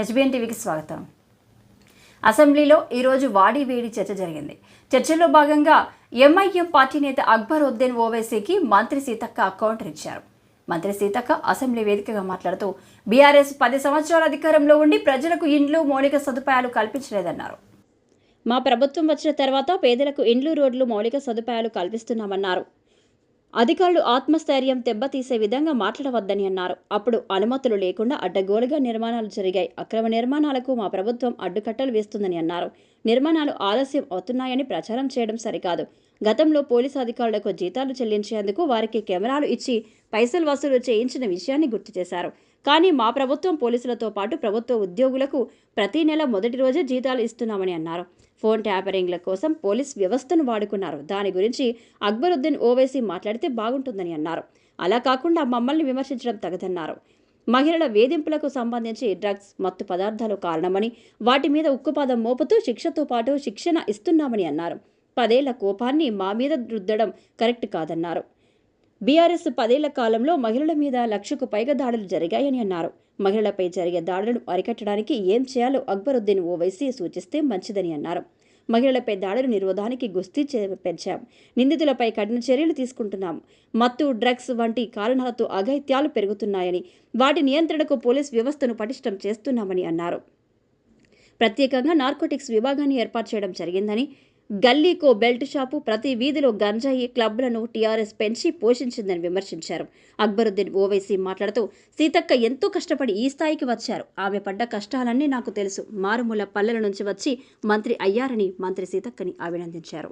HBN టీవీకి స్వాగతం. అసెంబ్లీలో ఈరోజు వాడి వేడి చర్చ జరిగింది. చర్చలో భాగంగా ఎంఐఎం పార్టీ నేత అక్బర్ ఉద్దీన్ ఓవైసీకి మంత్రి సీతక్క కౌంటర్ ఇచ్చారు. మంత్రి సీతక్క అసెంబ్లీ వేదికగా మాట్లాడుతూ బీఆర్ఎస్ పది సంవత్సరాల అధికారంలో ఉండి ప్రజలకు ఇండ్లు మౌలిక సదుపాయాలు కల్పించలేదన్నారు. మా ప్రభుత్వం వచ్చిన తర్వాత పేదలకు ఇండ్లు రోడ్లు మౌలిక సదుపాయాలు కల్పిస్తున్నామన్నారు. అధికారులు ఆత్మస్థైర్యం దెబ్బతీసే విధంగా మాట్లాడవద్దని అన్నారు. అప్పుడు అనుమతులు లేకుండా అడ్డగోలుగా నిర్మాణాలు జరిగాయి. అక్రమ నిర్మాణాలకు మా ప్రభుత్వం అడ్డుకట్టలు వేస్తుందని అన్నారు. నిర్మాణాలు ఆలస్యం అవుతున్నాయని ప్రచారం చేయడం సరికాదు. గతంలో పోలీసు అధికారులకు జీతాలు చెల్లించేందుకు వారికి కెమెరాలు ఇచ్చి పైసలు వసూలు చేయించిన విషయాన్ని గుర్తు చేశారు. కానీ మా ప్రభుత్వం పోలీసులతో పాటు ప్రభుత్వ ఉద్యోగులకు ప్రతి నెల మొదటి రోజే జీతాలు ఇస్తున్నామని అన్నారు. ఫోన్ ట్యాపరింగ్ల కోసం పోలీస్ వ్యవస్థను వాడుకున్నారు. దాని గురించి అక్బరుద్దీన్ ఓవైసీ మాట్లాడితే బాగుంటుందని అన్నారు. అలా కాకుండా మమ్మల్ని విమర్శించడం తగదన్నారు. మహిళల వేధింపులకు సంబంధించి డ్రగ్స్ మత్తు పదార్థాలు కారణమని వాటి మీద ఉక్కుపాదం మోపుతూ శిక్షతో పాటు శిక్షణ ఇస్తున్నామని అన్నారు. పదేళ్ళ కోపాన్ని మా మీద రుద్దడం కరెక్ట్ కాదన్నారు. బీఆర్ఎస్ పదేళ్ళ కాలంలో మహిళల మీద లక్షకు పైగా దాడులు జరిగాయని అన్నారు. మహిళలపై జరిగే దాడులను అరికట్టడానికి ఏం చేయాలో అక్బరుద్దీన్ ఓవైసీ సూచిస్తే మంచిదని అన్నారు. మహిళలపై దాడుల నిరోధానికి గుస్తీ పెంచాం. నిందితులపై కఠిన చర్యలు తీసుకుంటున్నాం. మత్తు డ్రగ్స్ వంటి కారణాలతో అఘైత్యాలు పెరుగుతున్నాయని వాటి నియంత్రణకు పోలీస్ వ్యవస్థను పటిష్టం చేస్తున్నామని అన్నారు. ప్రత్యేకంగా నార్కోటిక్స్ విభాగాన్ని ఏర్పాటు చేయడం జరిగిందని గల్లీకో బెల్ట్ షాపు ప్రతి వీధిలో గంజాయి క్లబ్లను టీఆర్ఎస్ పెంచి పోషించిందని విమర్శించారు. అక్బరుద్దీన్ ఓవైసీ మాట్లాడుతూ సీతక్క ఎంతో కష్టపడి ఈ స్థాయికి వచ్చారు. ఆమె పడ్డ కష్టాలన్నీ నాకు తెలుసు. మారుమూల పల్లెల నుంచి వచ్చి మంత్రి అయ్యారని మంత్రి సీతక్కని అభినందించారు.